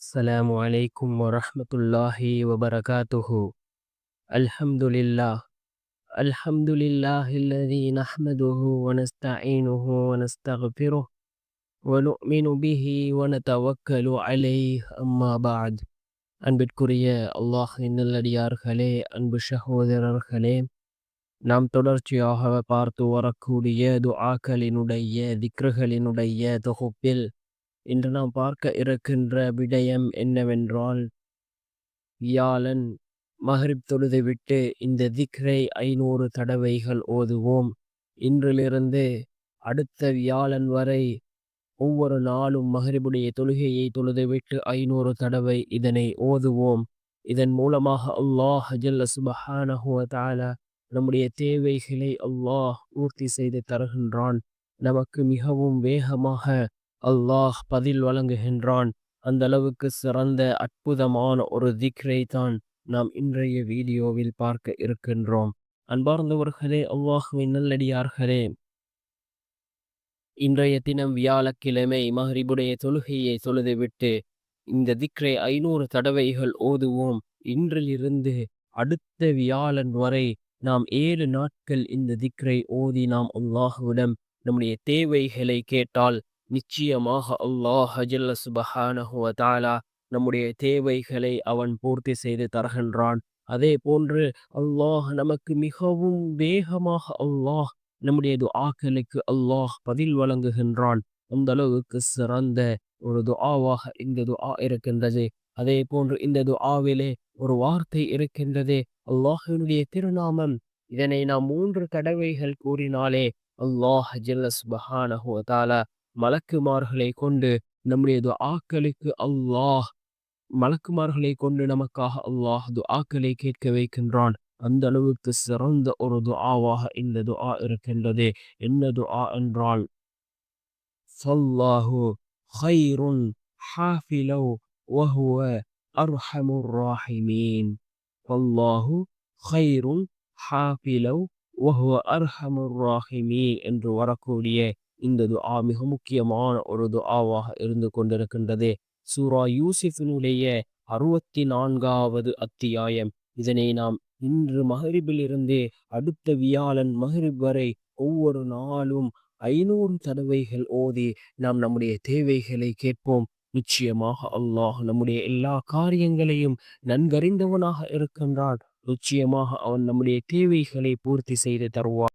السلام عليكم ورحمة الله وبركاته الحمد لله الحمد لله الذي نحمده ونستعينه ونستغفره ونؤمن به ونتوكل عليه أما بعد அன்பிற்குரிய அல்லாஹின் நல்லடியார்களே அன்பு சகோதரர்களே நாம் தொடர்ச்சியாக பார்த்து வரக்கூடிய துஆக்களினுடைய திக்ருகளினுடைய தொகுப்பில் இன்று நாம் பார்க்க இருக்கின்ற விடயம் என்னவென்றால் வியாழன் மஹரிப் தொழுதை விட்டு இந்த திக்ரை ஐநூறு தடவைகள் ஓதுவோம். இன்றிலிருந்து அடுத்த வியாழன் வரை ஒவ்வொரு நாளும் மஹரிபுடைய தொழுகையை தொழுதுவிட்டு ஐநூறு தடவை இதனை ஓதுவோம். இதன் மூலமாக அல்லாஹ் ஜல்ல சுபஹானஹுவதால நம்முடைய தேவைகளை அல்லாஹ் பூர்த்தி செய்து தருகின்றான். நமக்கு மிகவும் வேகமாக அல்லாஹ் பதில் வழங்குகின்றான். அந்த அளவுக்கு சிறந்த அற்புதமான ஒரு திக்ரை தான் நாம் இன்றைய வீடியோவில் பார்க்க இருக்கின்றோம். அன்பார்ந்தவர்களே அல்லாஹுவின் நல்லடியார்களே. இன்றைய தினம் வியாழக்கிழமை மஹரிபுடைய தொழுகையை தொழுதுவிட்டு இந்த திக்ரை ஐநூறு தடவைகள் ஓதுவோம். இன்றிலிருந்து அடுத்த வியாழன் வரை நாம் ஏழு நாட்கள் இந்த திக்ரை ஓதி நாம் அல்லாஹுவிடம் நம்முடைய தேவைகளை கேட்டால் நிச்சயமாக அல்லாஹ் ஹஜல்ல சுபஹானஹுவதாலா நம்முடைய தேவைகளை அவன் பூர்த்தி செய்து தருகின்றான். அதே போன்று அல்லாஹ் நமக்கு மிகவும் வேகமாக அல்லாஹ் நம்முடைய துஆக்களுக்கு அல்லாஹ் பதில் வழங்குகின்றான். அந்த அளவுக்கு சிறந்த ஒரு துஆவாக இந்த துஆ இருக்கின்றது. அதே போன்று இந்த துஆவிலே ஒரு வார்த்தை இருக்கின்றது. அல்லாஹினுடைய திருநாமம். இதனை நாம் மூன்று கடவைகள் கூறினாலே அல்லாஹ் ஜில்லஸ் பஹானஹுவதாலா மலக்குமார்களை கொண்டு நம்முடைய துஆக்களுக்கு அல்லாஹ். மலக்குமார்களை கொண்டு நமக்காக அல்லாஹ் துஆக்களை கேட்க வைக்கின்றான். அந்த அளவுக்கு சிறந்த ஒரு துஆவாக இந்த துஆ இருக்கின்றது. என்ன துஆ என்றால் சல்லாஹு ஹைருன் ஹாஃபிலோ வஹுவ அர்ஹமுர் ராஹிமீன் சல்லாஹு ஹைருன் ஹாஃபிலோ வஹுவ அர்ஹமுர் ராஹிமீன் என்று வரக்கூடிய இந்த துஆ மிக முக்கியமான ஒரு துஆவாக இருந்து கொண்டிருக்கின்றது. சூரா யூசிஃபினுடைய அறுபத்தி நான்காவது அத்தியாயம். இதனை நாம் இன்று மகரிபிலிருந்து அடுத்த வியாழன் மகரிப் வரை ஒவ்வொரு நாளும் ஐநூறு தடவைகள் ஓதி நாம் நம்முடைய தேவைகளை கேட்போம். நிச்சயமாக அல்லாஹ் நம்முடைய எல்லா காரியங்களையும் நன்கறிந்தவனாக இருக்கின்றான். நிச்சயமாக அவன் நம்முடைய தேவைகளை பூர்த்தி செய்து தருவான்.